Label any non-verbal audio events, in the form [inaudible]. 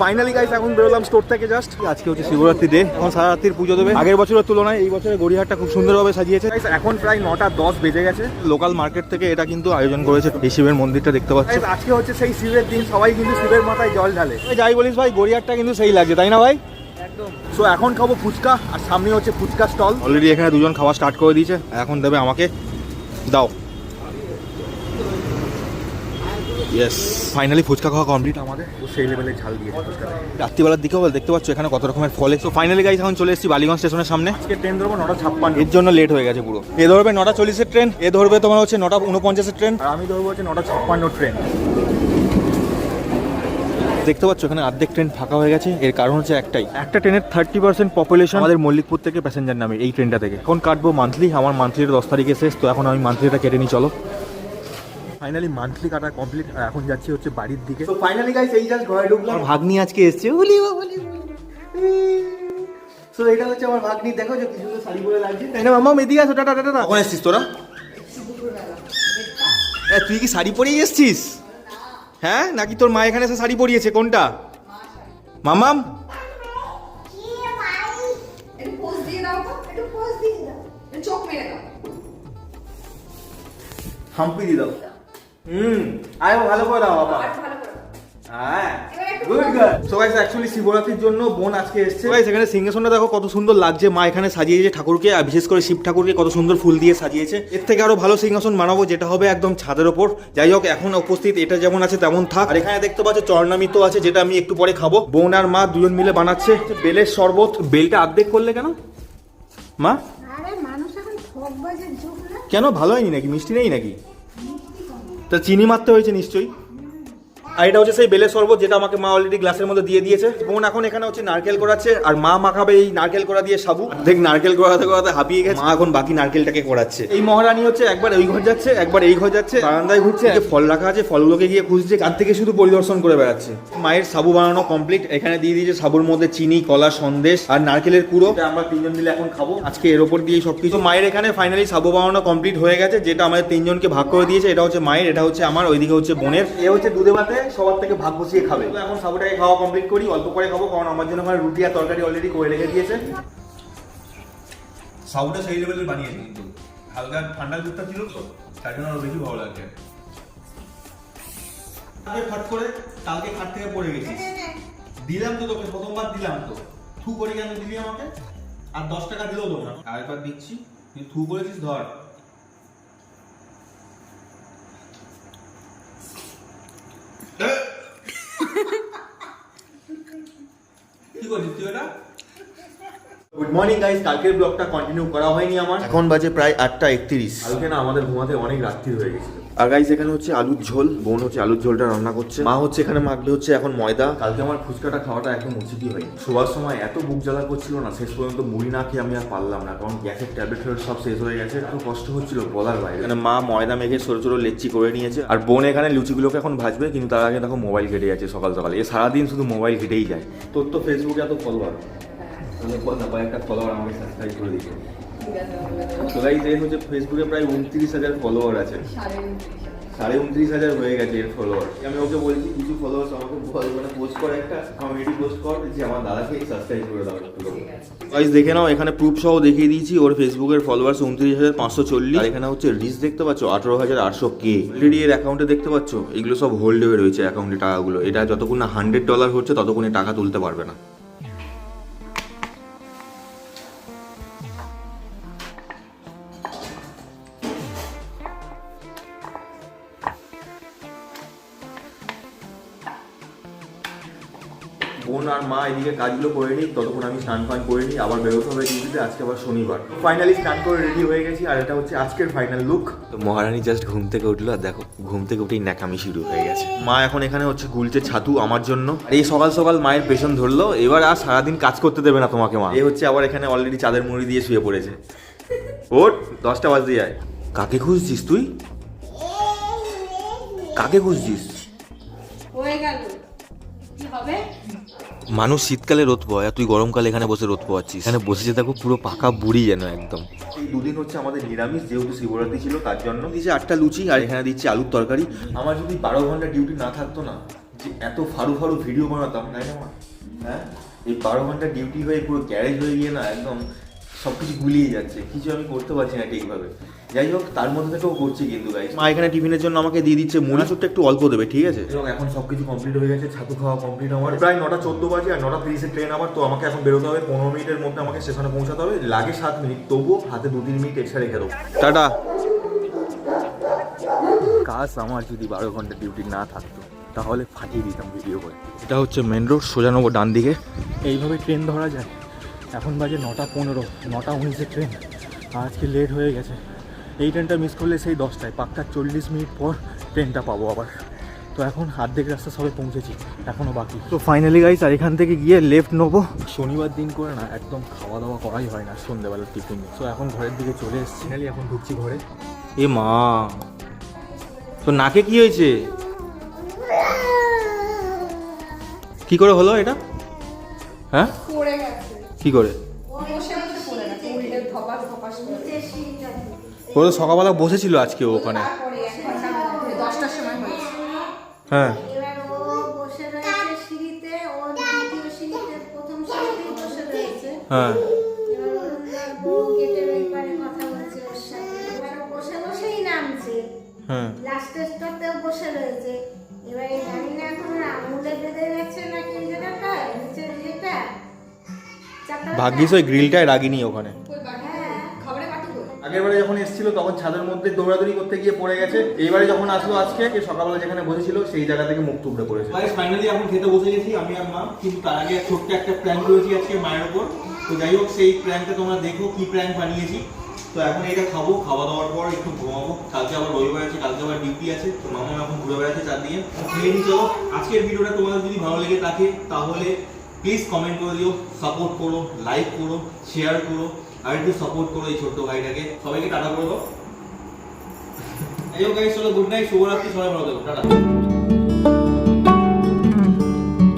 Finally guys এখন বেরোলাম store থেকে জাস্ট আজকে হচ্ছে শিবরাত্রি ডে এখন সারা রাত্রির পুজো দেবে। আগের বছরের তুলনায় এই বছরে গড়িয়াহাটটা খুব সুন্দরভাবে সাজিয়েছে। এখন প্রায় নটা দশ বেজে গেছে। লোকাল মার্কেট থেকে এটা কিন্তু আয়োজন করেছে এই শিবের মন্দিরটা দেখতে পাচ্ছি। আজকে হচ্ছে সেই শিবের দিন সবাই কিন্তু শিবের মাথায় জল ঢালে। যাই বলিস ভাই গড়িয়াহাটটা কিন্তু সেই লাগছে তাই না ভাই? সো এখন খাব ফুচকা আর সামনে হচ্ছে ফুচকা স্টল অলরেডি এখানে দুজন খাওয়া স্টার্ট করে দিয়েছে। এখন দেবে আমাকে। দাও। ইয়েস ফাইনালি ফুচকা খাওয়া কমপ্লিট আমাদের সেই লেভেলে ঝাল দিয়েছে ফুচকাটা। রাত্রিবেলার দিকেও দেখতে পাচ্ছ এখানে কত রকমের ফলে তো ফাইনালি গাইস এখন চলে এসেছি বালিগঞ্জ স্টেশনের সামনে। আজকে ট্রেন ধরবো নটা ছাপ্পান্ন। এর জন্য লেট হয়ে গেছে পুরো। এ ধরবে নটা চল্লিশের ট্রেন এ ধরবে তোমার হচ্ছে নটা উনপঞ্চাশের ট্রেন আর আমি ধরবো হচ্ছে নটা ছাপ্পান্ন ট্রেন দেখতে পাচ্ছ এখানে অর্ধেক ট্রেন ফাঁকা হয়ে গেছে। এর কারণ হচ্ছে একটাই। একটা ট্রেনের থার্টি পার্সেন্ট পপুলেশন আমাদের মল্লিকপুর থেকে প্যাসেঞ্জার নামে এই ট্রেনটা থেকে। এখন কাটবো মান্থলি আমার মান্থলির দশ তারিখে শেষ তো এখন আমি মান্থলিটা কেটে নিই চলো। ফাইনালি মান্থলি কাটা কমপ্লিট এখন যাচ্ছি হচ্ছে বাড়ির দিকে। তো ফাইনালি গাইস এই জাস্ট ঘরে ঢুকলাম। ভাগ্নি আজকে এসেছে। উলি বাবলি সো এটা হচ্ছে আমার ভাগ্নি দেখো যে কি সুন্দর শাড়ি পরে লাগছে। তাই না মামা এদিকে আসো টাটা টাটা কখন এসেছিস তোরা? এ, তুই কি শাড়ি পরেই এসেছিস? হ্যাঁ নাকি তোর মা এখানে এসে শাড়ি পরিয়েছে? কোনটা? মামাম? একটু পোজ দিয়ে দাও। হুম আয় ভালো করে দাও বাবা। হ্যাঁ সো গাইস অ্যাকচুয়ালি শিবরাত্রির জন্য বোন আজকে এসেছে। গাইস এখানে সিংহাসনটা দেখো কত সুন্দর লাগছে। মা এখানে সাজিয়েছে ঠাকুরকে আর বিশেষ করে শিব ঠাকুরকে কত সুন্দর ফুল দিয়ে সাজিয়েছে। এর থেকে আরও ভালো সিংহাসন বানাবো যেটা হবে একদম ছাদের ওপর। যাই হোক এখন উপস্থিত এটা যেমন আছে তেমন থাক। আর এখানে দেখতে পাচ্ছ চরনামিত আছে যেটা আমি একটু পরে খাব। বোন আর মা দুজন মিলে বানাচ্ছে। বেলের শরবত বেলটা অর্ধেক করলে কেন? মা? আরে মানুষ এখন ঠকবাজের যুগ না। কেন ভালো হয়নি নাকি? মিষ্টি নেই নাকি? তা চিনি মারতে হয়েছে নিশ্চয়ই? আর এটা হচ্ছে সেই বেলের শরবত যেটা আমাকে মা অলরেডি গ্লাসের মধ্যে দিয়ে দিয়েছে। বোন এখন এখানে হচ্ছে নারকেল করাচ্ছে আর মা মাখাবে এই নারকেল করা দিয়ে সাবু। দেখ নারকেল করাতে করাতে হাঁপিয়ে গেছে। মা এখন বাকি নারকেলটাকে করাচ্ছে এই মহারানী হচ্ছে একবার ওই ঘর যাচ্ছে একবার এই ঘর যাচ্ছে বারান্দায় ঘুরছে। ফল রাখা আছে ফলগুলোকে গিয়ে খুঁজছে তার থেকে শুধু পরিদর্শন করে বেড়াচ্ছে। মায়ের সাবু বানানো কমপ্লিট এখানে দিয়ে দিয়েছে সাবুর মধ্যে চিনি কলা সন্দেশ আর নারকেলের কুড়ো। এটা আমরা তিনজন মিলে এখন খাব। আজকে এর ওপর দিয়ে সবকিছু। মায়ের এখানে ফাইনালি সাবু বানানো কমপ্লিট হয়ে গেছে যেটা আমাদের তিনজনকে ভাগ করে দিয়েছে। এটা হচ্ছে মায়ের এটা হচ্ছে আমার ওইদিকে হচ্ছে বোনের। এ হচ্ছে দুধে ভাতে। সবার থেকে ভাগ বসিয়ে খাবে। এখন সাবুটাকে খাওয়া কমপ্লিট করি অল্প করে খাব কারণ আমার জন্য আমার রুটি আর তরকারি অলরেডি করে রেখে দিয়েছে। সাবুটা সেই লেভেলের বানিয়েছে কিন্তু হালকা ঠান্ডা দুধটা ছিল তো তার জন্য আরও বেশি ভালো লাগছে। আগে ফট করে কালকে খাট থেকে পড়ে গেছিস দিলাম তো তোকে প্রথমবার দিলাম তো। থু করে কেন দিলি আমাকে? আর দশ টাকা দিলেও দেবো না আরেকবার দিচ্ছি তুই থু করেছিস ধর কি করছিস তুই এটা গুড মর্নিং গাইস কালকের ব্লগটা কন্টিনিউ করা হয়নি আমার। এখন বাজে প্রায় আটটা একত্রিশ। কালকে না আমাদের ঘুমাতে অনেক রাত্রি হয়ে গেছিল। আর গাইস এখানে হচ্ছে আলুর ঝোল। বোন হচ্ছে আলুর ঝোলটা রান্না করছে। মা হচ্ছে এখানে মাখবে হচ্ছে এখন ময়দা। কালকে আমার ফুচকাটা খাওয়াটা একদম উচিতই হয়নি। শোবার সময় এত বুক জ্বালা করছিল না, শেষ পর্যন্ত মুড়ি না খেয়ে আমি আর পারলাম না, কারণ গ্যাসের ট্যাবলেট সব শেষ হয়ে গেছে। এত কষ্ট হচ্ছিল বলার বাইরে। এখানে মা ময়দা মেখে ছোট ছোট লেচি করে নিয়েছে। আর বোন এখানে লুচিগুলোকে এখন ভাজবে, কিন্তু তার আগে দেখো মোবাইল ঘেটে যাচ্ছে সকাল সকাল। এ সারাদিন শুধু মোবাইল ঘেটেই যায়। তোর তো ফেসবুকে এত ফলোয়ার কয়েকটা ফলোয়ার আমাকে সাবস্ক্রাইব করে দিচ্ছে। গাইজ এই হচ্ছে ফেসবুকে প্রায় উনত্রিশ হাজার ফলোয়ার আছে। সাড়ে উনত্রিশ। হাজার হয়ে গেছে এর ফলোয়ার আমি ওকে বলছি, কিছু ফলোয়ার্স আমাকে বল মানে পোস্ট করে একটা কমেডি পোস্ট কর, যে আমার দাদাকে সাবস্ক্রাইব করে দাও দেখে নাও, এখানে প্রুফ সহ দেখিয়ে দিয়েছি, ওর ফেসবুকের ফলোয়ার্স উনত্রিশ হাজার পাঁচশো চল্লিশ। এখানে হচ্ছে রিচ দেখতে পাচ্ছ, আঠারো হাজার আটশো কে অলরেডি এর অ্যাকাউন্টে দেখতে পাচ্ছ, এগুলো সব হোল্ড হয়ে রয়েছে অ্যাকাউন্টে টাকাগুলো। এটা যতক্ষণ না হান্ড্রেড ডলার হচ্ছে, ততক্ষণ টাকা তুলতে পারবে না। বোন আর মা এদিকে কাজগুলো করে নিই ততক্ষণ আমি স্নান ফান করে নিই আবার বেরোতে হবে ডিউটিতে আজকে আবার শনিবার। ফাইনালি স্নান করে রেডি হয়ে গেছি আর এটা হচ্ছে আজকের ফাইনাল লুক তো মহারানী জাস্ট ঘুম থেকে উঠল আর দেখো ঘুম থেকে উঠেই ন্যাকামি শুরু হয়ে গেছে। মা এখন এখানে হচ্ছে গুলছে ছাতু আমার জন্য। আর এই সকাল সকাল মায়ের পেছন ধরলো এবার আর সারাদিন কাজ করতে দেবে না তোমাকে মা। এ হচ্ছে আবার এখানে অলরেডি চাঁদের মুড়ি দিয়ে শুয়ে পড়েছে। ওট দশটা বাজতে যায়। কাকে খুঁজছিস তুই? কাকে খুঁজছিস? হয়ে গেল। মানুষ শীতকালে রোদ পোয়া আর তুই গরমকালে এখানে বসে রোদ পোয়াচ্ছিস। এখানে বসে যে দেখো পুরো পাকা বুড়ি যেন একদম। এই দুদিন হচ্ছে আমাদের নিরামিষ যেহেতু শিবরাত্রি ছিল তার জন্য দিচ্ছে আটটা লুচি আর এখানে দিচ্ছে আলুর তরকারি। আমার যদি বারো ঘণ্টা ডিউটি না থাকতো না যে এত ফারু ফারু ভিডিও বানাতাম তাই না? হ্যাঁ? এই বারো ঘণ্টা ডিউটি হয়ে পুরো গ্যারেজ হয়ে গিয়ে না একদম সব কিছু গুলিয়ে যাচ্ছে। কিছু আমি করতে পারছি না ঠিকভাবে। যাই হোক তার মধ্যে থেকেও করছি কিন্তু গাই মা এখানে টিফিনের জন্য আমাকে দিয়ে দিচ্ছে মুড়ি সুটটা একটু অল্প দেবে ঠিক আছে? এবং এখন সব কিছু কমপ্লিট হয়ে গেছে ছাতু খাওয়া কমপ্লিট আমার। প্রায় নটা চোদ্দ বাজে আর নটা তিরিশে ট্রেন আমার তো আমাকে এখন বেরোতে হবে। পনেরো মিনিটের মধ্যে আমাকে স্টেশনে পৌঁছাতে হবে। লাগে সাত মিনিট তবুও হাতে দু তিন মিনিট এক্সট্রা রেখে দেবো। টাটা। কাজ আমার যদি বারো ঘণ্টা ডিউটি না থাকতো তাহলে ফাটিয়ে দিতাম ভিডিও করে। এটা হচ্ছে মেন রোড সোজা নেব ডান দিকে। এইভাবে ট্রেন ধরা যায়। এখন বাজে নটা পনেরো নটা উনিশের ট্রেন আজকে লেট হয়ে গেছে। এই ট্রেনটা মিস করলে সেই দশটায়। পাক্কা চল্লিশ মিনিট পর ট্রেনটা পাবো আবার। তো এখন হাত অর্ধেক রাস্তা সবে পৌঁছেছি এখনও বাকি। তো ফাইনালি গাইস আর এখান থেকে গিয়ে লেফট নেব। শনিবার দিন করে না একদম খাওয়া দাওয়া করাই হয় না সন্ধ্যেবেলার টিফিন তো এখন ঘরের দিকে চলে এসেছি। ফাইনালি এখন ঢুকছি ঘরে। এ মা তো নাকে কি হয়েছে? কি করে হলো এটা? হ্যাঁ? পড়ে কি করে ও বসে বসে পড়ে গেছে উল্টে ধপাস ধপাস করে ও তো সকালবেলা বসেছিল আজকে ওখানে। হ্যাঁ। হ্যাঁ। হ্যাঁ। ভাগ্যিস ওই গ্রিলটায় রাগিনি ওখানে। বাটি কই আগেরবারে যখন এসেছিল, তখন ছাদের মধ্যে দৌড়াদৌড়ি করতে গিয়ে পড়ে গেছে। এইবারে যখন আসলো আজকে সকালবেলা যেখানে বসেছিল, সেই জায়গা থেকে মুখ টুকরে পড়েছে। ফাইনালি এখন খেতে বসে গেছি আমি আর মা, কিন্তু তার আগে ছোট্ট একটা প্র্যাঙ্ক করেছি আজকে মায়ের উপর তো যাই হোক, সেই প্র্যাঙ্কটা তোমরা দেখো, কি প্র্যাঙ্ক বানিয়েছি। তো এখন এটা খাব, খাওয়া দাওয়ার পর একটু ঘুমাবো। কালকে আবার রবিবার আছে, কালকে আবার ডিউটি আছে, তো মামা এখন ঘুরে বেড়াচ্ছে চারদিকে খেয়ে নি, চলো। আজকের ভিডিওটা তোমাদের যদি ভালো লেগে থাকে, তাহলে প্লিজ কমেন্ট করে দিও সাপোর্ট করো লাইক করো শেয়ার করো, আর একটু সাপোর্ট করো এই ছোট্ট ভাইটাকে। সবাইকে টাটা করে দাও। [laughs] এই গাইস চলো গুড নাইট শুভরাত্রি, সবাই ভালো থাকো, টাটা।